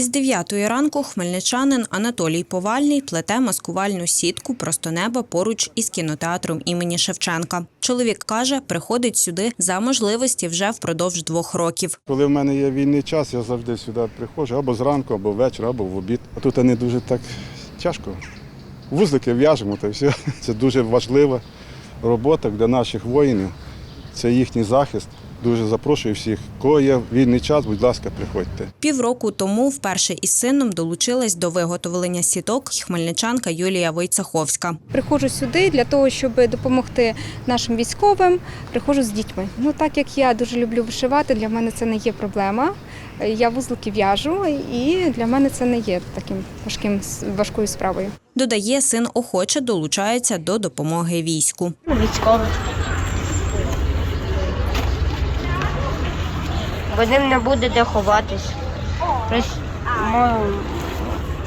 Із 9 ранку хмельничанин Анатолій Повальний плете маскувальну сітку просто неба поруч із кінотеатром імені Шевченка. Чоловік каже, приходить сюди за можливості вже впродовж двох років. Коли в мене є вільний час, я завжди сюди приходжу або зранку, або ввечері, або в обід. А тут не дуже так тяжко. Вузлики в'яжемо та все. Це дуже важлива робота для наших воїнів. Це їхній захист. Дуже запрошую всіх. Кого є вільний час, будь ласка, приходьте. Півроку тому вперше із сином долучилась до виготовлення сіток хмельничанка Юлія Войцаховська. Приходжу сюди для того, щоб допомогти нашим військовим. Приходжу з дітьми. Ну так як я дуже люблю вишивати, для мене це не є проблема. Я вузлики в'яжу, і для мене це не є таким важким важкою справою. Додає, син охоче долучається до допомоги війську. військових. Бо ним не буде де ховатись.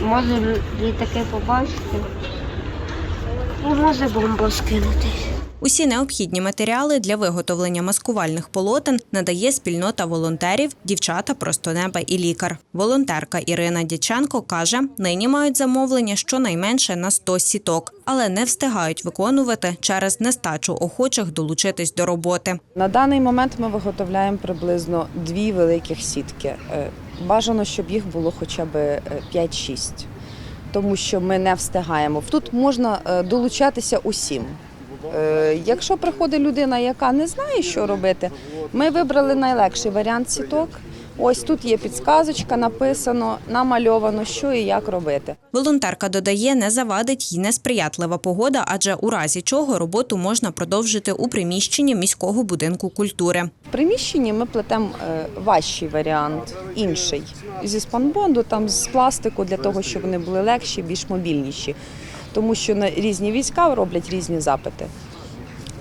Може літаки побачити. І може бомба скинути. Усі необхідні матеріали для виготовлення маскувальних полотен надає спільнота волонтерів, дівчата просто неба і лікар. Волонтерка Ірина Дяченко каже, нині мають замовлення щонайменше на 100 сіток, але не встигають виконувати через нестачу охочих долучитись до роботи. На даний момент ми виготовляємо приблизно дві великих сітки. Е, Бажано, щоб їх було хоча б е, 5-6, тому що ми не встигаємо. Тут можна е, долучатися усім. Е, Якщо приходить людина, яка не знає, що робити, ми вибрали найлегший варіант сіток. Ось тут є підсказочка, написано, намальовано, що і як робити. Волонтерка додає, не завадить й несприятлива погода, адже у разі чого роботу можна продовжити у приміщенні міського будинку культури. В приміщенні ми плетемо е, важчий варіант, інший. Зі спанбонду, там з пластику, для того, щоб вони були легші, більш мобільніші. Тому що на різні війська роблять різні запити.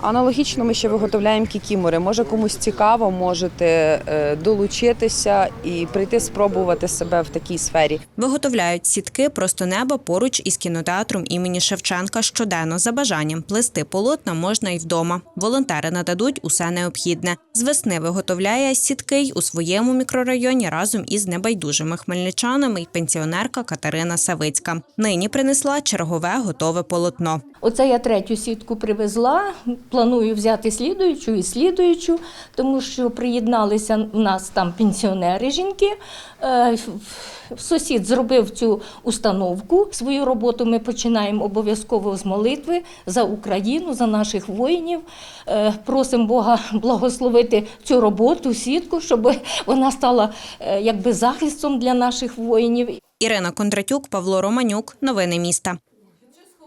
Аналогічно ми ще виготовляємо кікімори. Може комусь цікаво, можете е, долучитися і прийти спробувати себе в такій сфері. Виготовляють сітки просто неба поруч із кінотеатром імені Шевченка щоденно. За бажанням плести полотна можна й вдома. Волонтери нададуть усе необхідне. З весни виготовляє сітки й у своєму мікрорайоні разом із небайдужими хмельничанами й пенсіонерка Катерина Савицька. Нині принесла чергове готове полотно. Оце я третю сітку привезла. Планую взяти слідуючу і слідуючу, тому що приєдналися в нас там пенсіонери жінки. Е, Сусід зробив цю установку. Свою роботу ми починаємо обов'язково з молитви за Україну, за наших воїнів. Е, Просимо Бога благословити цю роботу, сітку, щоб вона стала е, якби захистом для наших воїнів. Ірина Кондратюк, Павло Романюк. Новини міста.